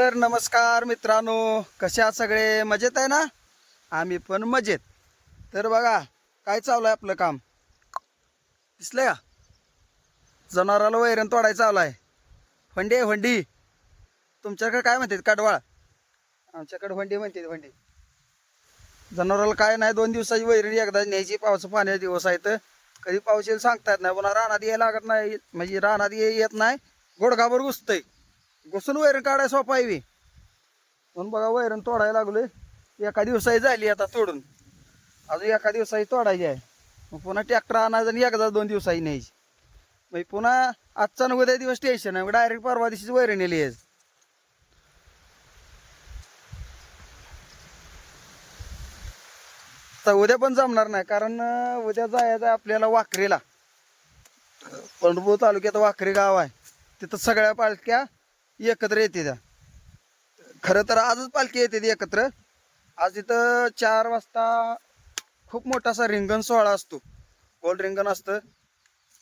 तर नमस्कार मित्रांनो. कसे आहात सगळे? मजेत आहे ना? आम्ही पण मजेत. तर बघा काय चालू आहे आपलं काम? दिसलं का? जनावराला वैरण तोडायचं चालू आहे फंडी आहे फंडी तुमच्याकडे काय म्हणतात? कडवाळ. आमच्याकडे फंडी म्हणतात फंडी जनावराला काय नाही दोन दिवसाची वैरण एकदा न्यायची. पावसा पाण्याचे दिवस आहेत कधी पाऊस येईल सांगता येत नाही. पुन्हा रानात यायला लागत नाही. म्हणजे रानात ये- येत नाही. गोडगाबर घुसतंय. घुसून वैरण काढाय सोपा आहे म्हणून बघा वैरण तोडायला लागलोय. एका दिवसाही झाली आता तोडून. अजून एका दिवसाही तोडायची आहे. मग पुन्हा ट्रॅक्टर आणायचं आणि एकदा दोन दिवसाही न्यायची. मग पुन्हा आजचा न उद्या दिवस टेन्शन आहे. डायरेक्ट परवा दिवशीच वैरण येली आहे तर उद्या पण जमणार नाही कारण उद्या जायचं आहे आपल्याला वाकरीला. पंढरपूर तालुक्यात वाकरी गाव आहे. तिथं सगळ्या पालख्या एकत्र येते त्या. खरं तर आजच पालखी येते ती एकत्र. आज इथं चार वाजता खूप मोठा असा रिंगण सोहळा असतो. गोल रिंगण असतं.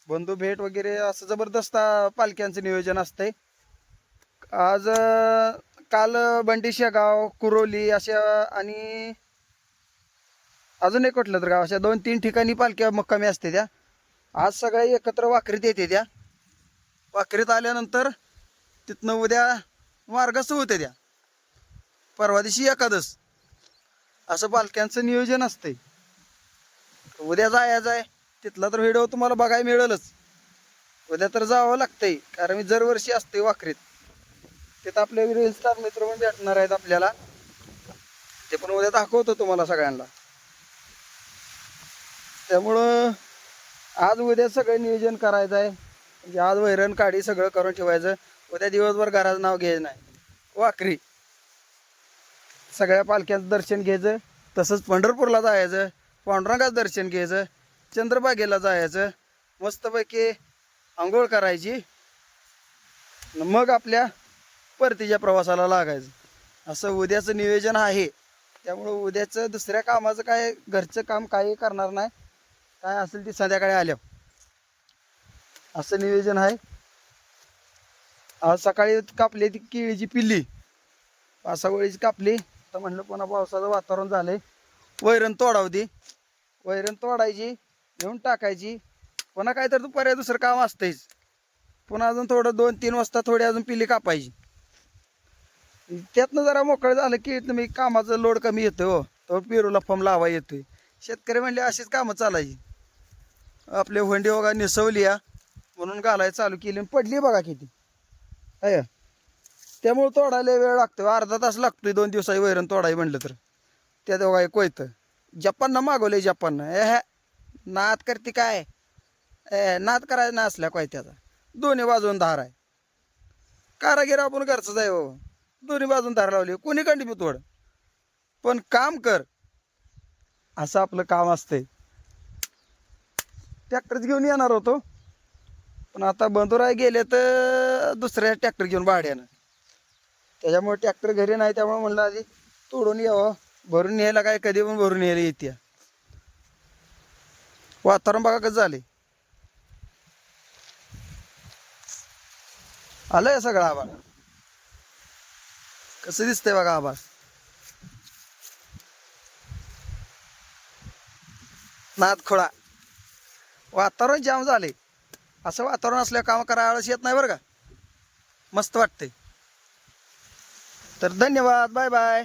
बंधू भेट वगैरे असं जबरदस्त पालख्यांचं नियोजन असतंय. आज काल बंडी शेगाव कुरोली अशा आणि अजून एक कुठलं तर गाव अशा दोन तीन ठिकाणी पालख्या मक्कामी असते त्या. आज सगळ्या एकत्र वाकरीत येते त्या. वाकरीत आल्यानंतर तिथनं उद्या मार्गस्थ होते त्या. परवा दिवशी एकादस. असं पालख्यांचं नियोजन असतंय. उद्या जायचं आहे तिथला तर व्हिडिओ तुम्हाला बघायला मिळेलच. उद्या तर जावं लागतंय कारण मी दरवर्षी असते वाकरीत तिथं आपले रील स्टार मित्र पण भेटणार आहेत आपल्याला. ते पण उद्या दाखवतो तुम्हाला सगळ्यांना. त्यामुळं आज उद्या सगळं नियोजन करायचं आहे म्हणजे आज वैरण काढी सगळं करून ठेवायचं. उद्या दिवसभर घराचं नाव घ्यायचं नाही. वाकरी. सगळ्या पालख्यांचं दर्शन घ्यायचं तसंच पंढरपूरला जायचं पांडुरंगाचं दर्शन घ्यायचं चंद्रबागेला जायचं मस्तपैकी आंघोळ करायची मग आपल्या परतीच्या प्रवासाला लागायचं. असं उद्याचं नियोजन आहे. त्यामुळं उद्याचं दुसऱ्या कामाचं काय घरचं काम काही करणार नाही. काय असेल ती संध्याकाळी आल्या असं नियोजन आहे. आज सकाळी कापली ती केळीची पिल्ली. पासावळीची कापली. तर म्हणलं पुन्हा पावसाचं वातावरण झालंय. वैरण तोडावती. वैरण तोडायची घेऊन टाकायची. पुन्हा काय तर पर्याय दुसरं काम असतंच पुन्हा अजून थोडं दोन तीन वाजता थोडी अजून पिल्ली कापायची. त्यातनं जरा मोकळं झालं की तुम्ही कामाचं लोड कमी येतो हो. तो पेरूला फॉर्म लावा येतोय. शेतकरी म्हणले अशीच कामं चालायची. आपले हुंडी वगैरे निसवली या. म्हणून घालायला चालू केली. पडली बघा किती. आहे. त्यामुळे तोडायला वेळ लागतो अर्धा तास लागतोय दोन दिवसाची वैरण तोडाय म्हणलं तर. त्या दोघा कोयतं. जपाननं मागवलंय जपाननं. ए ह्या नाद करते काय? ए नाद करायचा ना असल्या कोयत्याचा. दोन्ही बाजून धार आहे. कारागीर आपण घरचंच आहे हो. दोन्ही बाजून धार लावली. कोणी कंडी मी तोड. पण काम कर. असं आपलं काम असतंय. ट्रॅक्टरच घेऊन येणार होतो. पण आता बंधुराय गेले तर दुसऱ्या ट्रॅक्टर घेऊन भाड्यानं. त्याच्यामुळे ट्रॅक्टर घरी नाही त्यामुळे म्हणलं आधी तोडून यावं. भरून न्यायला काय कधी पण भरून यायला येते वातावरण बघा कसं झाले आलंय सगळं आबाळ कसं दिसतंय बघा आबाळ नाद खोळा वातावरण जाम झाले असं वातावरण असल्यावर कामं करा आळस येत नाही बरं का. मस्त वाटते तर धन्यवाद बाय बाय.